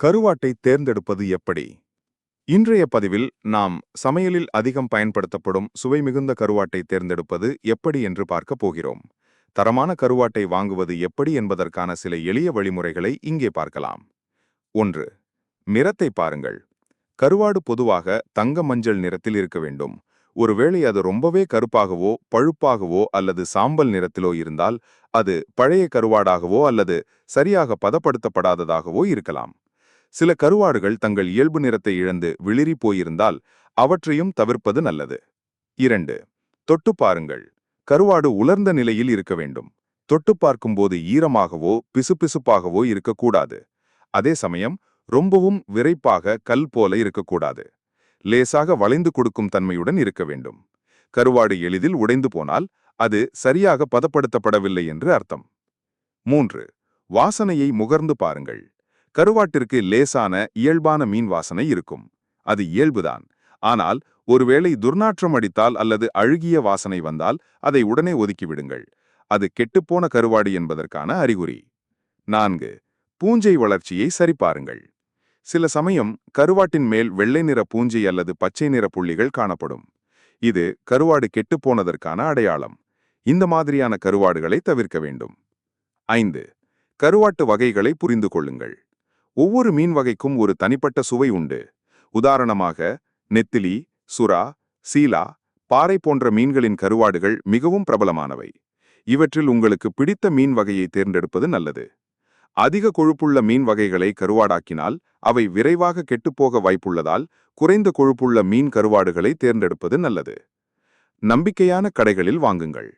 கருவாட்டை தேர்ந்தெடுப்பது எப்படி? இன்றைய பதிவில் நாம் சமையலில் அதிகம் பயன்படுத்தப்படும் சுவை மிகுந்த கருவாட்டை தேர்ந்தெடுப்பது எப்படி என்று பார்க்கப் போகிறோம். தரமான கருவாட்டை வாங்குவது எப்படி என்பதற்கான சில எளிய வழிமுறைகளை இங்கே பார்க்கலாம். ஒன்று நிறத்தை பாருங்கள். கருவாடு பொதுவாக தங்க மஞ்சள் நிறத்தில் இருக்க வேண்டும். ஒருவேளை அது ரொம்பவே கருப்பாகவோ பழுப்பாகவோ அல்லது சாம்பல் நிறத்திலோ இருந்தால் அது பழைய கருவாடாகவோ அல்லது சரியாக பதப்படுத்தப்படாததாகவோ இருக்கலாம். சில கருவாடுகள் தங்கள் இயல்பு நிறத்தை இழந்து விளிரி போயிருந்தால் அவற்றையும் தவிர்ப்பது நல்லது. இரண்டு தொட்டு பாருங்கள். கருவாடு உலர்ந்த நிலையில் இருக்க வேண்டும். தொட்டு பார்க்கும்போது ஈரமாகவோ பிசுபிசுப்பாகவோ இருக்கக்கூடாது. அதே சமயம் ரொம்பவும் விரைப்பாக கல் போல இருக்கக்கூடாது. லேசாக வளைந்து கொடுக்கும் தன்மையுடன் இருக்க வேண்டும். கருவாடு எளிதில் உடைந்து போனால் அது சரியாக பதப்படுத்தப்படவில்லை என்று அர்த்தம். மூன்று வாசனையை முகர்ந்து பாருங்கள். கருவாட்டிற்கு லேசான இயல்பான மீன் வாசனை இருக்கும். அது இயல்புதான். ஆனால் ஒருவேளை துர்நாற்றம் அடித்தால் அல்லது அழுகிய வாசனை வந்தால் அதை உடனே ஒதுக்கிவிடுங்கள். அது கெட்டுப்போன கருவாடு என்பதற்கான அறிகுறி. நான்கு. பூஞ்சை வளர்ச்சியை சரிபாருங்கள். சில சமயம் கருவாட்டின் மேல் வெள்ளை நிற பூஞ்சை அல்லது பச்சை நிற புள்ளிகள் காணப்படும். இது கருவாடு கெட்டுப்போனதற்கான அடையாளம். இந்த மாதிரியான கருவாடுகளை தவிர்க்க வேண்டும். ஐந்து. கருவாட்டு வகைகளை புரிந்து கொள்ளுங்கள். ஒவ்வொரு மீன் வகைக்கும் ஒரு தனிப்பட்ட சுவை உண்டு. உதாரணமாக நெத்திலி சுறா சீலா பாறை போன்ற மீன்களின் கருவாடுகள் மிகவும் பிரபலமானவை. இவற்றில் உங்களுக்கு பிடித்த மீன் வகையை தேர்ந்தெடுப்பது நல்லது. அதிக கொழுப்புள்ள மீன் வகைகளை கருவாடாக்கினால் அவை விரைவாக கெட்டுப்போக வாய்ப்புள்ளதால் குறைந்த கொழுப்புள்ள மீன் கருவாடுகளை தேர்ந்தெடுப்பது நல்லது. நம்பிக்கையான கடைகளில் வாங்குங்கள்.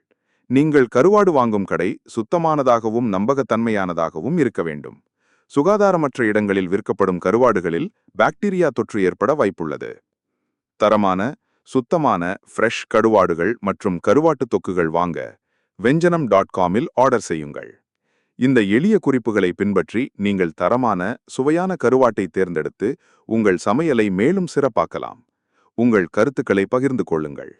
நீங்கள் கருவாடு வாங்கும் கடை சுத்தமானதாகவும் நம்பகத்தன்மையானதாகவும் இருக்க வேண்டும். சுகாதாரமற்ற இடங்களில் விற்கப்படும் கருவாடுகளில் பாக்டீரியா தொற்று ஏற்பட வாய்ப்புள்ளது. தரமான சுத்தமான ஃப்ரெஷ் கருவாடுகள் மற்றும் கருவாட்டு தொக்குகள் வாங்க வெஞ்சனம் டாட் காமில் ஆர்டர் செய்யுங்கள். இந்த எளிய குறிப்புகளை பின்பற்றி நீங்கள் தரமான சுவையான கருவாட்டை தேர்ந்தெடுத்து உங்கள் சமையலை மேலும் சிறப்பாக்கலாம். உங்கள் கருத்துக்களை பகிர்ந்து கொள்ளுங்கள்.